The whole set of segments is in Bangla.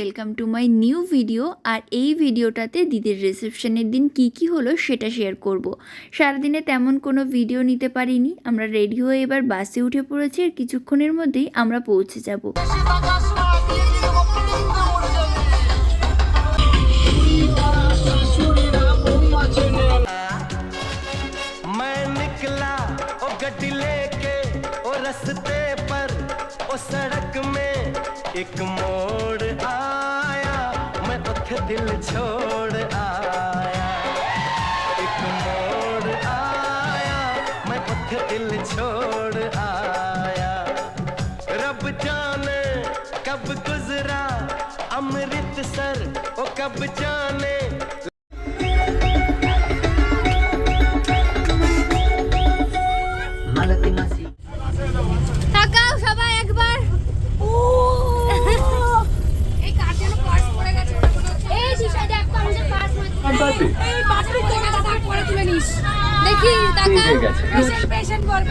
Welcome to my new video আর এই ভিডিওটাতে দিদির রিসেপশনের দিন কি কি হলো সেটা শেয়ার করব। সারাদিনে তেমন কোনো ভিডিও নিতে পারিনি আমরা রেডি হয়ে এবার বাসে উঠে পড়েছি আর কিছুক্ষণের মধ্যেই আমরা পৌঁছে যাব मैं निकला ओ गड्डी लेके ओ रस्ते पर ओ सड़क में एक मोड़ आया। मैं उठ दिल छोड़ आया। एक मोड़ आया। मैं उठ दिल छोड़ आया। रब जाने कब गुजरा, अमृतसर, ओ कब जाने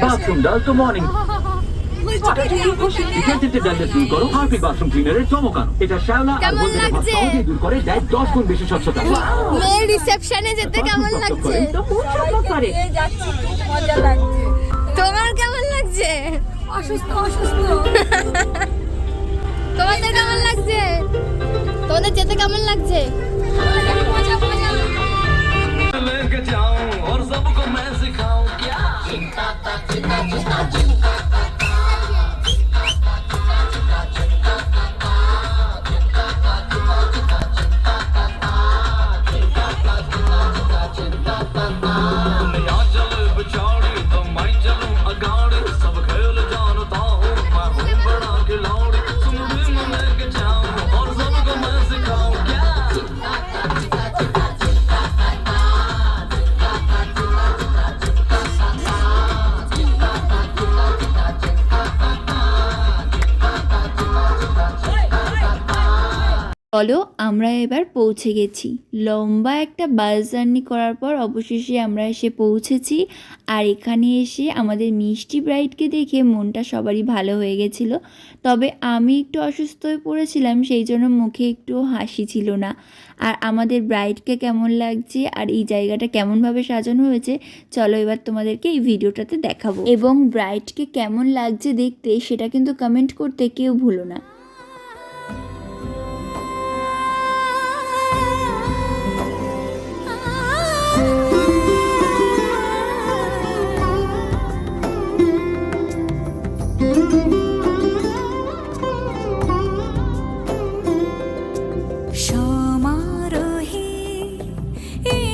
বাথরুম ডাল তো মর্নিং এখান থেকে ডালটা দূর করো হার্পিক বাথরুম ক্লিনারের চমকানো এটা শ্যাওলা আর কেমন হলদেটে ভাব লাগছে? সহজেই দূর করে দেয় দশ গুণ বেশি স্বচ্ছতা। মেয়ের রিসেপশনে যেতে কেমন লাগছে? তোমার কেমন লাগছে? অসুস্থ অসুস্থ। তোমাদের কেমন লাগছে? তোমাদের যেতে কেমন লাগছে? মজা মজা। cinta tak cinta cinta চলো আমরা এবার পৌঁছে গেছি। লম্বা একটা বাস জার্নি করার পর অবশেষে আমরা এসে পৌঁছেছি আর এখানে এসে আমাদের মিষ্টি ব্রাইডকে দেখে মনটা সবারই ভালো হয়ে গেছিল। তবে আমি একটু অসুস্থ হয়ে পড়েছিলাম, সেই জন্য মুখে একটু হাসি ছিল না। আর আমাদের ব্রাইডকে কেমন লাগছে আর এই জায়গাটা কেমনভাবে সাজানো হয়েছে, চলো এবার তোমাদেরকে এই ভিডিওটাতে দেখাবো। এবং ব্রাইডকে কেমন লাগছে দেখতে, সেটা কিন্তু কমেন্ট করতে কেউ ভুলো না।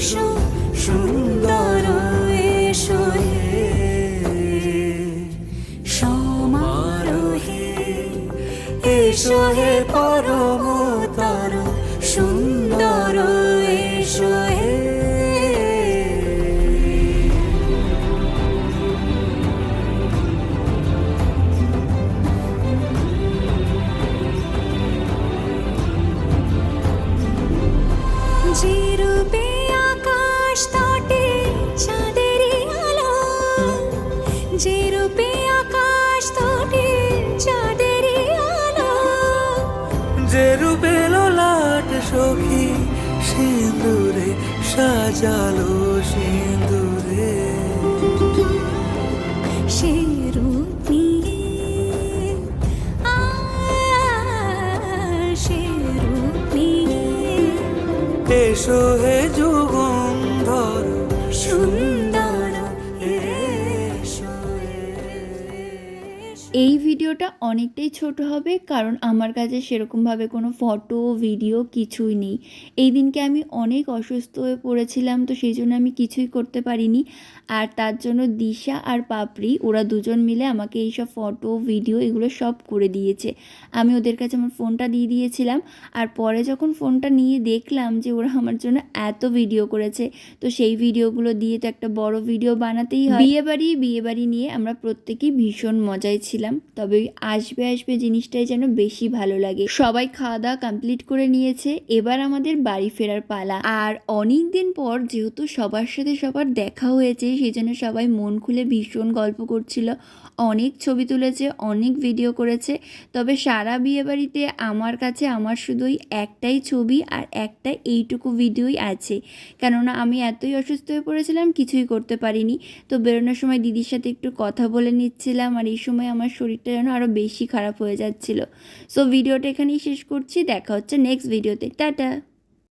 এসো সুন্দর এসো হে সমারোহে এসো হে পরমতর সুন্দর এসো হে। যে রূপে আকাশ তটে চাঁদেরই আলো। যে রূপে লোলাট সখী সিঁদুরে সাজালো সিঁদুরে সে রূপ নিয়ে সে রূপ নিয়ে এসো হে এই ভিডিওটা অনেকটাই ছোট হবে কারণ আমার কাছে সেরকমভাবে কোনো ফটো ভিডিও কিছুই নেই। এই দিনকে আমি অনেক অসুস্থ হয়ে পড়েছিলাম তো সেই জন্য আমি কিছুই করতে পারিনি। আর তার জন্য দিশা আর পাপড়ি ওরা দুজন মিলে আমাকে এইসব ফটো ভিডিও এগুলো সব করে দিয়েছে। আমি ওদের কাছে আমার ফোনটা দিয়ে দিয়েছিলাম আর পরে যখন ফোনটা নিয়ে দেখলাম যে ওরা আমার জন্য এত ভিডিও করেছে তো সেই ভিডিওগুলো দিয়ে তো একটা বড় ভিডিও বানাতেই হয়। বিয়ে বাড়ি বিয়ে বাড়ি নিয়ে আমরা প্রত্যেকেই ভীষণ মজায় ছিলাম। তবে ওই আসবে আসবে জিনিসটাই যেন বেশি ভালো লাগে। সবাই খাওয়া দাওয়া কমপ্লিট করে নিয়েছে, এবার আমাদের বাড়ি ফেরার পালা। আর অনেক দিন পর যেহেতু সবার সাথে সবার দেখা হয়েছে সেই জন্য সবাই মন খুলে ভীষণ গল্প করছিল। অনেক ছবি তুলেছে, অনেক ভিডিও করেছে, তবে সারা বিয়ে বাড়িতে আমার কাছে আমার শুধুই একটাই ছবি আর একটা এইটুকু ভিডিওই আছে। কেননা আমি এতই অসুস্থ হয়ে পড়েছিলাম, কিছুই করতে পারিনি। তো বেরোনোর সময় দিদির সাথে একটু কথা বলে নিচ্ছিলাম, আর এই সময় আমার শরীরটা যেন আরও বেশি খারাপ হয়ে যাচ্ছিল। সো ভিডিওটা এখানেই শেষ করছি। দেখা হচ্ছে নেক্সট ভিডিওতে টাটা!